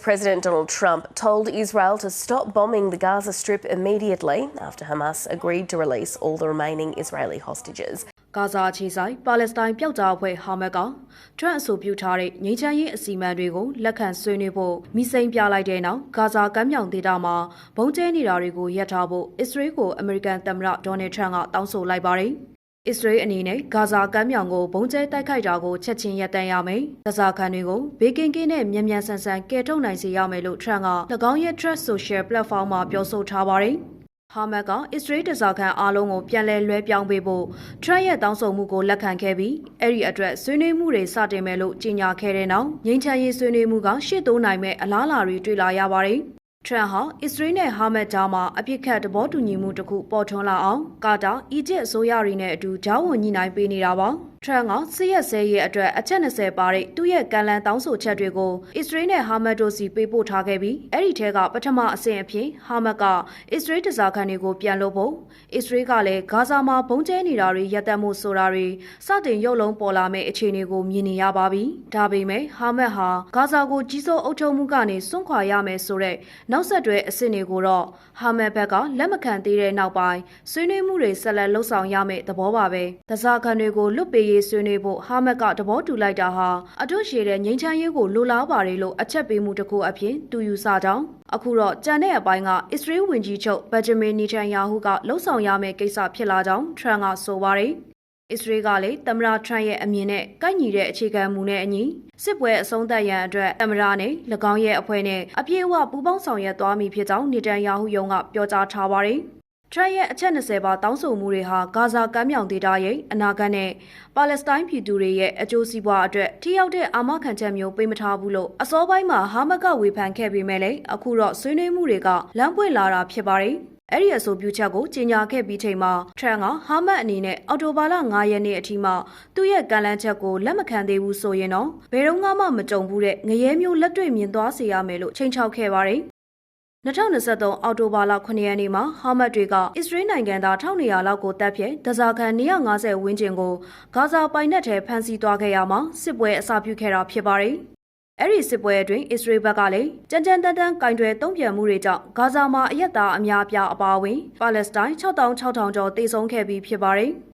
President Donald Trump told Israel to stop bombing the Gaza Strip immediately after Hamas agreed to release all the remaining Israeli hostages. ဂါဇာအခြေဆိုင်ပါလက်စတိုင်းပျောက်ကြားအဖွဲ့ဟာမတ်ကထရန့်အဆိုပြုထားတဲ့ငြိမ်းချမ်းရေးအစီအမံတွေကိုလက်ခံဆွေးနွေးဖို့မိစိန်ပြလိုက်တဲ့နောက်ဂါဇာကမ်းမြောင်ဒေသမှာဘုံကျဲနေတာတွေကိုရပ်ထားဖို့အစ္စရေးကိုအမေရိကန်သမ္မတဒေါ်နယ်ထရန့်ကတောင်းဆိုလိုက်ပါတယ်။ အစ္စရေးအနေနဲ့ဂါဇာကမ်းမြောင်ကိုဘုံကျဲတိုက်ခိုက်တာကိုချက်ချင်းရပ်တန့်ရမယ်။ဂါဇာခံတွေကိုဘေးကင်းကင်းနဲ့မြန်မြန်ဆန်ဆန်ကယ်ထုတ်နိုင်စေရမယ်လို့ထရန့်က၎င်းရဲ့ Trust Social Platform မှာပြောဆိုထားပါတယ်။ဟာမတ်ကအစ္စရေးတစားခန်အားလုံးကိုပြန်လည်လွှဲပြောင်းပေးဖို့ထရန့်ရဲ့တောင်းဆိုမှုကိုလက်ခံခဲ့ပြီးအဲ့ဒီအတွက်ဆွေးနွေးမှုတွေစတင်မယ်လို့ကြေညာခဲ့တဲ့နောက်ငြိမ်းချမ်းရေးဆွေးနွေးမှုကရှေ့တိုးနိုင်မဲ့အလားအလာတွေတွေ့လာရပါတယ်။ ထရန့်ဟာအစ္စရေးနဲ့ဟာမတ်ကြားမှာအပြစ်ခတ်သဘောတူညီမှုတစ်ခုပေါ်ထွန်းလာအောင်ကာတာအီဂျစ်အစိုးရတွေနဲ့အတူဂျားဝန်ညှိနှိုင်းပေးနေတာပါ။ထရန့်ကစစ်ရက်စဲရဲ့အတွက်အချက်20ပါတဲ့သူ့ရဲ့ကန်လန်တောင်းဆိုချက်တွေကိုအစ္စရေးနဲ့ဟာမတ်တို့စီပေးပို့ထားခဲ့ပြီးအဲ့ဒီထဲကပထမအဆင့်အဖြစ်ဟာမတ်ကအစ္စရေးတစားခံတွေကိုပြန်လို့ဖို့အစ္စရေးကလည်းဂါဇာမှာဘုံကျဲနေတာတွေရပ်တန့်မှုဆိုတာတွေစတင်ရုပ်လုံးပေါ်လာမဲ့အခြေအနေကိုမြင်နေရပါပြီ။ဒါပေမဲ့ဟာမတ်ဟာဂါဇာကိုကြီးစိုးအုပ်ချုပ်မှုကနေစွန့်ခွာရမယ်ဆိုတဲ့နောက်ဆက်တွဲအဆင့်တွေကိုတော့ဟာမတ်ဘက်ကလက်မခံသေးတဲ့နောက်ပိုင်းဆွေးနွေးမှုတွေဆက်လက်လှုပ်ဆောင်ရမယ့်သဘောပါပဲ။တစားခံတွေကိုလွတ်ပေးရေးဆွေးနွေးဖို့ဟာမတ်ကသဘောတူလိုက်တာဟာအထွတ်ရှည်တဲ့ငြိမ်းချမ်းရေးကိုလိုလားပါတယ်လို့အချက်ပေးမှုတစ်ခုအဖြစ်တူယူဆကြောင်းအခုတော့ကြံတဲ့အပိုင်းကအစ္စရေးဝန်ကြီးချုပ်ဘက်ဂျမင်နီတန်ယာဟုကလှုံ့ဆော်ရမယ့်ကိစ္စဖြစ်လာကြောင်းထရန့်ကဆိုပါတယ်။အစ္စရေးကလည်းသမ္မတထရန့်ရဲ့အမြင်နဲ့ကိုက်ညီတဲ့အခြေခံမူနဲ့အညီစစ်ပွဲအဆုံးသတ်ရန်အတွက်သမ္မတနဲ့၎င်းရဲ့အဖွဲ့နဲ့အပြည့်အဝပူးပေါင်းဆောင်ရွက်သွားမည်ဖြစ်ကြောင်းနေတန်ယာဟုယုံကပြောကြားထားပါတယ်။ ထရန့်ရဲ့အချက်20ပါတောင်းဆိုမှုတွေဟာဂါဇာကမ်းမြောင်ဒေသရဲ့အနာဂတ်နဲ့ပါလက်စတိုင်းပြည်သူတွေရဲ့အကျိုးစီးပွားအတွက်ထိရောက်တဲ့အာမခံချက်မျိုးပေးမထားဘူးလို့အစောပိုင်းမှာဟာမတ်ကဝေဖန်ခဲ့ပေမဲ့လည်းအခုတော့ဆွေးနွေးမှုတွေကလမ်းပွင့်လာတာဖြစ်ပါတယ်။အဲ့ဒီအဆိုပြုချက်ကိုကြီးညာခဲ့ပြီးချိန်မှာထရန့်ကဟာမတ်အနေနဲ့အော်တိုဘာလ9ရက်နေ့အထိမှသူ့ရဲ့ကန့်လန့်ချက်ကိုလက်မခံသေးဘူးဆိုရင်တော့ဘယ်တော့မှမကြုံဘူးတဲ့ငရဲမျိုးလက်တွေ့မြင်သွားစေရမယ်လို့ချိန်ချောက်ခဲ့ပါတယ်။ 2023အောက်တိုဘာလ9ရက်နေ့မှာဟာမတ်တွေကအစ္စရေးနိုင်ငံသား1200လောက်ကိုတပ်ဖြဲဒဇာကန်150ဝန်းကျင်ကိုဂါဇာပိုင်နက်ထဲဖမ်းဆီးသွားခဲ့ရမှာစစ်ပွဲအစပြုခဲ့တာဖြစ်ပါတယ်။အဲ့ဒီစစ်ပွဲအတွင်းအစ္စရေးဘက်ကလည်းကြမ်းကြမ်းတမ်းတမ်းကင်တွယ်တုံ့ပြန်မှုတွေကြောင့်ဂါဇာမှာအရက်သားအများအပြားအပါအဝင်ပါလက်စတိုင်း6600ကျော်တေဆုံးခဲ့ပြီးဖြစ်ပါတယ်။